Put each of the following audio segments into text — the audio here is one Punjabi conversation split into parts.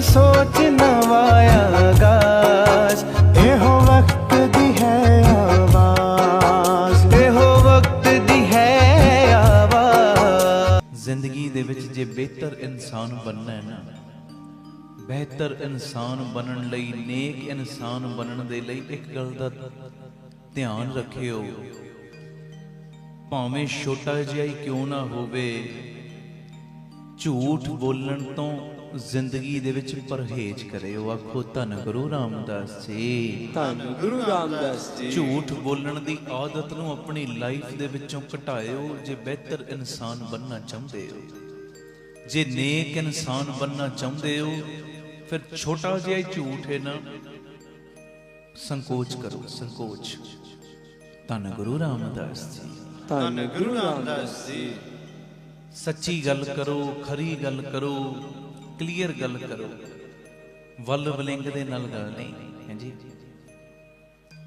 ਨਵੀਂ ਸੋਚ ਨਵਾਂ ਆਗਾਜ਼ ਇਹੋ ਵਕਤ ਦੀ ਹੈ ਆਵਾਜ਼। ਇਹੋ ਵਕਤ ਦੀ ਹੈ ਆਵਾਜ਼। ਜ਼ਿੰਦਗੀ ਦੇ ਵਿੱਚ ਜੇ ਬਿਹਤਰ ਇਨਸਾਨ ਬਣਨਾ ਹੈ ਨਾ, ਬਿਹਤਰ ਇਨਸਾਨ ਬਣਨ ਲਈ, ਨੇਕ ਇਨਸਾਨ ਬਣਨ ਦੇ ਲਈ ਇੱਕ ਗੱਲ ਦਾ ਧਿਆਨ ਰੱਖਿਓ। ਭਾਵੇਂ ਛੋਟਾ ਜਿਹਾ ਹੀ ਕਿਉਂ ਨਾ ਹੋਵੇ, ਝੂਠ ਬੋਲਣ ਤੋਂ ਜ਼ਿੰਦਗੀ ਦੇ ਵਿੱਚ ਪਰਹੇਜ਼ ਕਰਿਓ ਆਖੋ ਧੰਨ ਗੁਰੂ ਰਾਮਦਾਸ ਜੀ। ਧੰਨ ਗੁਰੂ ਰਾਮਦਾਸ ਜੀ। ਝੂਠ ਬੋਲਣ ਦੀ ਆਦਤ ਨੂੰ ਆਪਣੀ ਲਾਈਫ ਦੇ ਵਿੱਚੋਂ ਘਟਾਇਓ ਜੇ ਬਿਹਤਰ ਇਨਸਾਨ ਬਣਨਾ ਚਾਹੁੰਦੇ ਹੋ। ਜੇ ਨੇਕ ਇਨਸਾਨ ਬਣਨਾ ਚਾਹੁੰਦੇ ਹੋ ਫਿਰ ਛੋਟਾ ਜਿਹਾ ਹੀ ਝੂਠ ਹੈ ਨਾ। ਸੰਕੋਚ ਕਰੋ ਸੰਕੋਚ। ਧੰਨ ਗੁਰੂ ਰਾਮਦਾਸ ਜੀ। ਧੰਨ ਗੁਰੂ ਰਾਮਦਾਸ ਜੀ। ਸੱਚੀ ਗੱਲ ਕਰੋ ਖਰੀ ਗੱਲ ਕਰੋ। ਕਲੀਅਰ ਗੱਲ ਕਰੋ। ਵੱਲ ਵਲਿੰਗ ਦੇ ਨਾਲ ਗੱਲ ਨਹੀਂ ਹਾਂਜੀ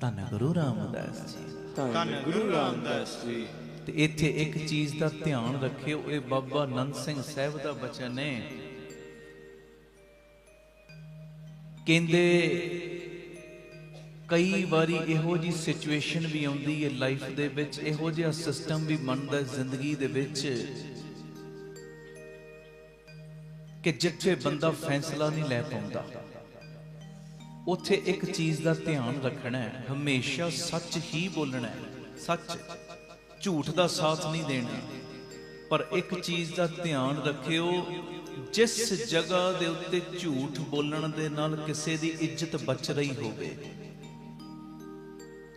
ਧੰਨ ਗੁਰੂ ਰਾਮਦਾਸ ਜੀ। ਧੰਨ ਗੁਰੂ ਰਾਮਦਾਸ ਜੀ। ਤੇ ਇੱਥੇ ਇੱਕ ਚੀਜ਼ ਦਾ ਧਿਆਨ ਰੱਖਿਓ ਇਹ ਬਾਬਾ ਆਨੰਦ ਸਿੰਘ ਸਾਹਿਬ ਦਾ ਬਚਨ ਹੈ। ਕਹਿੰਦੇ ਕਈ ਵਾਰੀ ਇਹੋ ਜੀ ਸਿਚੁਏਸ਼ਨ ਵੀ ਆਉਂਦੀ ਹੈ ਲਾਈਫ ਦੇ ਵਿੱਚ ਇਹੋ ਜਿਹਾ ਸਿਸਟਮ ਵੀ ਬਣਦਾ ਹੈ ਜ਼ਿੰਦਗੀ ਦੇ ਵਿੱਚ। ਕਿ ਜਿੱਥੇ ਬੰਦਾ ਫੈਸਲਾ ਨਹੀਂ ਲੈ ਪਾਉਂਦਾ, ਉੱਥੇ ਇੱਕ ਚੀਜ਼ ਦਾ ਧਿਆਨ ਰੱਖਣਾ ਹੈ, ਹਮੇਸ਼ਾ ਸੱਚ ਹੀ ਬੋਲਣਾ ਹੈ। ਸੱਚ ਝੂਠ ਦਾ ਸਾਥ ਨਹੀਂ ਦੇਣਾ। ਪਰ ਇੱਕ ਚੀਜ਼ ਦਾ ਧਿਆਨ ਰੱਖਿਓ, ਜਿਸ ਜਗ੍ਹਾ ਦੇ ਉੱਤੇ ਝੂਠ ਬੋਲਣ ਦੇ ਨਾਲ ਕਿਸੇ ਦੀ ਇੱਜ਼ਤ ਬਚ ਰਹੀ ਹੋਵੇ,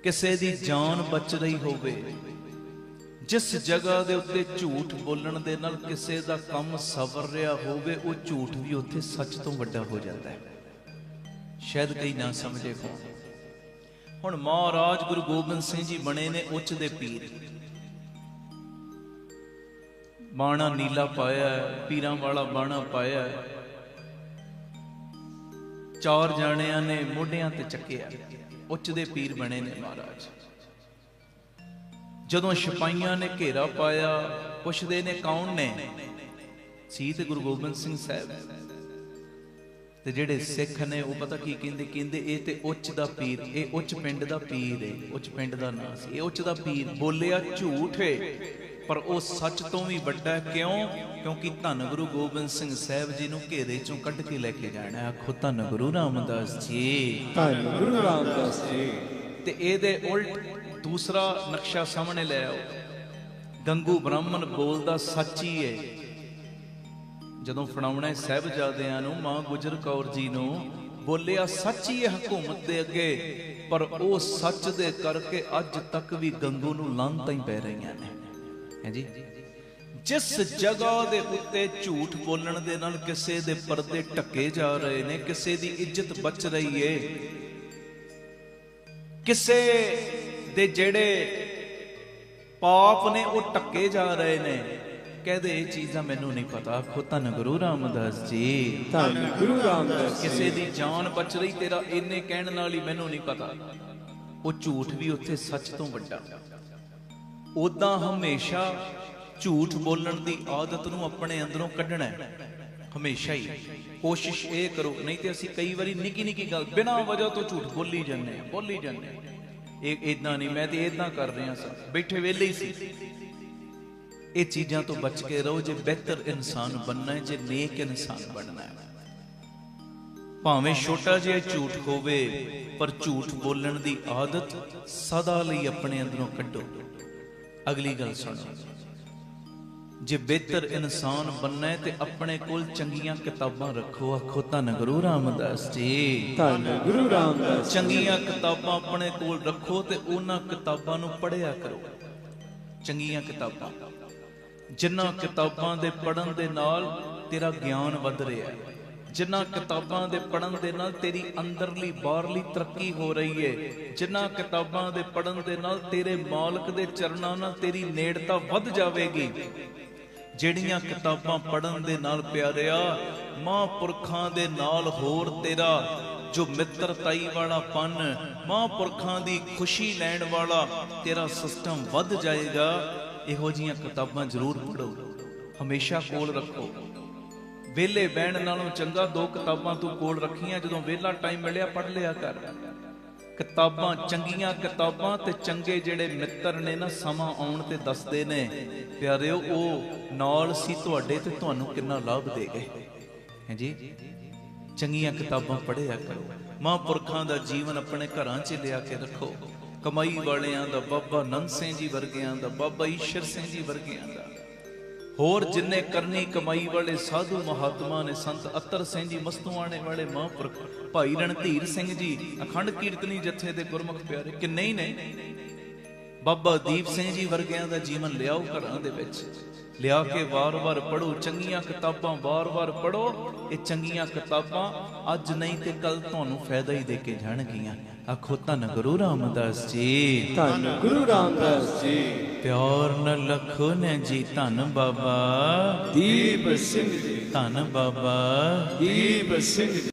ਕਿਸੇ ਦੀ ਜਾਨ ਬਚ ਰਹੀ ਹੋਵੇ ਜਿਸ ਜਗ੍ਹਾ ਦੇ ਉੱਤੇ ਝੂਠ ਬੋਲਣ ਦੇ ਨਾਲ ਕਿਸੇ ਦਾ ਕੰਮ ਸਵਰ ਰਿਹਾ ਹੋਵੇ, ਉਹ ਝੂਠ ਵੀ ਉੱਥੇ ਸੱਚ ਤੋਂ ਵੱਡਾ ਹੋ ਜਾਂਦਾ ਹੈ। ਸ਼ਾਇਦ ਕਈ ਨਾ ਸਮਝੇ ਹੋ ਹੁਣ ਮਹਾਰਾਜ ਗੁਰੂ ਗੋਬਿੰਦ ਸਿੰਘ ਜੀ ਬਣੇ ਨੇ ਉੱਚ ਦੇ ਪੀਰ। ਬਾਣਾ ਨੀਲਾ ਪਾਇਆ ਪੀਰਾਂ ਵਾਲਾ ਬਾਣਾ ਪਾਇਆ ਚਾਰ ਜਾਣਿਆਂ ਨੇ ਮੋਢਿਆਂ ਤੇ ਚੱਕਿਆ। ਉੱਚ ਦੇ ਪੀਰ ਬਣੇ ਨੇ ਮਹਾਰਾਜ। ਜਦੋਂ ਸਿਪਾਹੀਆਂ ਨੇ ਘੇਰਾ ਪਾਇਆ ਪੁੱਛਦੇ ਨੇ ਕੌਣ ਨੇ? ਸੀ ਤੇ ਗੁਰੂ ਗੋਬਿੰਦ ਸਿੰਘ ਸਾਹਿਬ। ਤੇ ਜਿਹੜੇ ਸਿੱਖ ਨੇ ਉਹ ਪਤਾ ਕੀ ਕਹਿੰਦੇ? ਕਹਿੰਦੇ ਇਹ ਤੇ ਉੱਚ ਦਾ ਪੀਰ ਇਹ ਉੱਚ ਪਿੰਡ ਦਾ ਪੀਰ ਹੈ ਉੱਚ ਪਿੰਡ ਦਾ ਨਾਂ ਸੀ। ਇਹ ਉੱਚ ਦਾ ਪੀਰ ਬੋਲਿਆ ਝੂਠ ਹੈ ਪਰ ਉਹ ਸੱਚ ਤੋਂ ਵੀ ਵੱਡਾ ਕਿਉਂ? ਕਿਉਂਕਿ ਧੰਨ ਗੁਰੂ ਗੋਬਿੰਦ ਸਿੰਘ ਸਾਹਿਬ ਜੀ ਨੂੰ ਘੇਰੇ ਚੋਂ ਕੱਢ ਕੇ ਲੈ ਕੇ ਜਾਣਾ। ਹੈ ਆਖੋ ਧੰਨ ਗੁਰੂ ਰਾਮਦਾਸ ਜੀ। ਧੰਨ ਗੁਰੂ ਰਾਮਦਾਸ ਜੀ। ਤੇ ਇਹਦੇ ਉਲਟ ਦੂਸਰਾ ਨਕਸ਼ਾ ਸਾਹਮਣੇ ਲੈ ਆਓ। ਗੰਗੂ ਬ੍ਰਾਹਮਣ ਬੋਲਦਾ, ਸੱਚ ਹੀ ਹੈ ਜਦੋਂ ਫੜਾਉਣਾ ਸਾਹਿਬਜ਼ਾਦਿਆਂ ਨੂੰ, ਮਾਂ ਗੁਜਰ ਕੌਰ ਜੀ ਨੂੰ ਬੋਲਿਆ, ਸੱਚ ਹੀ ਹੈ ਹਕੂਮਤ ਦੇ ਅੱਗੇ। ਪਰ ਉਹ ਸੱਚ ਦੇ ਕਰਕੇ ਅੱਜ ਤੱਕ ਵੀ ਗੰਗੂ ਨੂੰ ਲਾਂਤਾਂ ਹੀ ਪੈ ਰਹੀਆਂ ਨੇ। ਹਾਂਜੀ ਜਿਸ ਜਗ੍ਹਾ ਦੇ ਉੱਤੇ ਝੂਠ ਬੋਲਣ ਦੇ ਨਾਲ ਕਿਸੇ ਦੇ ਪਰਦੇ ਢੱਕੇ ਜਾ ਰਹੇ ਨੇ, ਕਿਸੇ ਦੀ ਇੱਜ਼ਤ ਬਚ ਰਹੀ ਏ। ਕਿਸੇ ਦੇ ਜਿਹੜੇ ਪਾਪ ਨੇ ਉਹ ਟੱਕੇ ਜਾ ਰਹੇ ਨੇ ਕਹਦੇ ਇਹ ਚੀਜ਼ਾਂ ਮੈਨੂੰ ਨਹੀਂ ਪਤਾ। ਖੁਦ ਧੰਨ ਗੁਰੂ ਰਾਮਦਾਸ ਜੀ। ਧੰਨ ਗੁਰੂ ਰਾਮਦਾਸ ਕਿਸੇ ਦੀ ਜਾਨ ਬਚ ਰਹੀ ਤੇਰਾ ਇੰਨੇ ਕਹਿਣ ਨਾਲ ਹੀ ਮੈਨੂੰ ਨਹੀਂ ਪਤਾ। ਉਹ ਝੂਠ ਵੀ ਉੱਥੇ ਸੱਚ ਤੋਂ ਵੱਡਾ। ਉਦਾਂ ਹਮੇਸ਼ਾ ਝੂਠ ਬੋਲਣ ਦੀ ਆਦਤ ਨੂੰ ਆਪਣੇ ਅੰਦਰੋਂ ਕੱਢਣਾ ਹੈ। ਹਮੇਸ਼ਾ ਹੀ। ਕੋਸ਼ਿਸ਼ ਇਹ ਕਰੋ। ਨਹੀਂ ਤੇ ਅਸੀਂ ਕਈ ਵਾਰੀ ਨਿੱਕੀ ਨਿੱਕੀ ਗੱਲ ਬਿਨਾਂ ਵਜ੍ਹਾ ਤੋਂ ਝੂਠ ਬੋਲੀ ਜਾਂਦੇ ਆ ਬੋਲੀ ਜਾਂਦੇ ਆ ਇਹ ਇਦਾਂ ਨਹੀਂ, ਮੈਂ ਤੇ ਇਦਾਂ ਕਰ ਰਿਹਾ ਸਾਂ। ਬੈਠੇ ਵਿਹਲੇ ਹੀ ਸੀ। ਇਹ ਚੀਜ਼ਾਂ ਤੋਂ ਬਚ ਕੇ ਰਹੋ, ਜੇ ਬਿਹਤਰ ਇਨਸਾਨ ਬਣਨਾ ਹੈ, ਜੇ ਨੇਕ ਇਨਸਾਨ ਬਣਨਾ ਹੈ। ਭਾਵੇਂ ਛੋਟਾ ਜਿਹਾ ਝੂਠ ਹੋਵੇ, ਪਰ ਝੂਠ ਬੋਲਣ ਦੀ ਆਦਤ ਸਦਾ ਲਈ ਆਪਣੇ ਅੰਦਰੋਂ ਕੱਢੋ। ਅਗਲੀ ਗੱਲ ਸੁਣੋ। ਜੇ ਬਿਹਤਰ ਇਨਸਾਨ ਬਣਨਾ ਹੈ ਤੇ ਆਪਣੇ ਕੋਲ ਚੰਗੀਆਂ ਕਿਤਾਬਾਂ ਰੱਖੋ ਆਖੋ ਧੰਨ ਗੁਰੂ ਰਾਮਦਾਸ ਜੀ। ਧੰਨ ਗੁਰੂ ਰਾਮਦਾਸ ਚੰਗੀਆਂ ਕਿਤਾਬਾਂ ਆਪਣੇ ਕੋਲ ਰੱਖੋ ਤੇ ਉਹਨਾਂ ਕਿਤਾਬਾਂ ਨੂੰ ਪੜ੍ਹਿਆ ਕਰੋ। ਚੰਗੀਆਂ ਕਿਤਾਬਾਂ। ਜਿਨ੍ਹਾਂ ਕਿਤਾਬਾਂ ਦੇ ਪੜਨ ਦੇ ਨਾਲ ਤੇਰਾ ਗਿਆਨ ਵੱਧ ਰਿਹਾ ਹੈ। ਜਿਨ੍ਹਾਂ ਕਿਤਾਬਾਂ ਦੇ ਪੜਨ ਦੇ ਨਾਲ ਤੇਰੀ ਅੰਦਰਲੀ ਬਾਹਰਲੀ ਤਰੱਕੀ ਹੋ ਰਹੀ ਹੈ। ਜਿਨ੍ਹਾਂ ਕਿਤਾਬਾਂ ਦੇ ਪੜਨ ਦੇ ਨਾਲ ਤੇਰੇ ਮਾਲਕ ਦੇ ਚਰਨਾਂ ਨਾਲ ਤੇਰੀ ਨੇੜਤਾ ਵੱਧ ਜਾਵੇਗੀ। ਜਿਹੜੀਆਂ ਕਿਤਾਬਾਂ ਪੜਨ ਦੇ ਨਾਲ ਪਿਆਰਿਆ, ਮਹਾਂਪੁਰਖਾਂ ਦੇ ਨਾਲ ਹੋਰ ਤੇਰਾ, ਜੋ ਮਿੱਤਰਤਾਈ ਵਾਲਾ ਪਨ, ਮਹਾਂਪੁਰਖਾਂ ਦੀ ਖੁਸ਼ੀ ਲੈਣ ਵਾਲਾ, ਤੇਰਾ ਸਿਸਟਮ ਵੱਧ ਜਾਏਗਾ। ਇਹੋ ਜੀਆਂ ਕਿਤਾਬਾਂ ਜ਼ਰੂਰ ਪੜੋ ਹਮੇਸ਼ਾ ਕੋਲ ਰੱਖੋ। ਵਿਹਲੇ ਬਹਿਣ ਨਾਲੋਂ ਚੰਗਾ ਦੋ ਕਿਤਾਬਾਂ ਤੂੰ ਕੋਲ ਰੱਖੀਆਂ, ਜਦੋਂ ਵਿਹਲਾ ਟਾਈਮ ਮਿਲਿਆ ਪੜ ਲਿਆ ਕਰ। ਕਿਤਾਬਾਂ, ਚੰਗੀਆਂ ਕਿਤਾਬਾਂ ਤੇ ਚੰਗੇ ਜਿਹੜੇ ਮਿੱਤਰ ਨੇ ਨਾ, ਸਮਾਂ ਆਉਣ ਤੇ ਦੱਸਦੇ ਨੇ, ਪਿਆਰਿਓ, ਉਹ ਨਾਲ ਸੀ ਤੁਹਾਡੇ ਤੇ ਤੁਹਾਨੂੰ ਕਿੰਨਾ ਲਾਭ ਦੇ ਗਏ। ਹਾਂਜੀ ਚੰਗੀਆਂ ਕਿਤਾਬਾਂ ਪੜ੍ਹਿਆ ਕਰੋ। ਮਹਾਂਪੁਰਖਾਂ ਦਾ ਜੀਵਨ ਆਪਣੇ ਘਰਾਂ 'ਚ ਲਿਆ ਕੇ ਰੱਖੋ। ਕਮਾਈ ਵਾਲਿਆਂ ਦਾ ਬਾਬਾ ਨੰਦ ਸਿੰਘ ਜੀ ਵਰਗਿਆਂ ਦਾ, ਬਾਬਾ ਈਸ਼ਰ ਸਿੰਘ ਜੀ ਵਰਗਿਆਂ ਦਾ। ਹੋਰ ਜਿੰਨੇ ਕਰਨੀ ਕਮਾਈ ਵਾਲੇ ਸਾਧੂ ਮਹਾਤਮਾ ਨੇ, ਸੰਤ ਅਤਰ ਸਿੰਘ ਜੀ ਮਸਤੂਆਣੇ ਵਾਲੇ ਮਹਾਂਪੁਰਖ ਭਾਈ ਰਣਧੀਰ ਸਿੰਘ ਜੀ, ਅਖੰਡ ਕੀਰਤਨੀ ਜਥੇ ਦੇ ਗੁਰਮੁਖ ਪਿਆਰੇ ਕਿੰਨੇ ਹੀ ਨੇ? ਬਾਬਾ ਦੀਪ ਸਿੰਘ ਜੀ ਵਰਗਿਆਂ ਦਾ ਜੀਵਨ ਲਿਆਓ ਘਰਾਂ ਦੇ ਵਿੱਚ। ਲਿਆ ਕੇ ਵਾਰ-ਵਾਰ ਪੜੋ ਚੰਗੀਆਂ ਕਿਤਾਬਾਂ ਵਾਰ-ਵਾਰ ਪੜੋ ਇਹ ਚੰਗੀਆਂ ਕਿਤਾਬਾਂ ਅੱਜ ਨਹੀਂ ਤੇ ਕੱਲ ਤੁਹਾਨੂੰ ਫਾਇਦਾ ਹੀ ਦੇ ਕੇ ਜਾਣਗੀਆਂ। ਆਖੋ ਧੰਨ ਗੁਰੂ ਰਾਮਦਾਸ ਜੀ। ਧੰਨ ਗੁਰੂ ਰਾਮਦਾਸ ਜੀ। ਪਿਆਰ ਨ ਲਖੋ ਨੇ ਜੀ ਧੰਨ ਬਾਬਾ। ਦੀਪ ਸਿੰਘ ਜੀ। ਧੰਨ ਬਾਬਾ। ਦੀਪ ਸਿੰਘ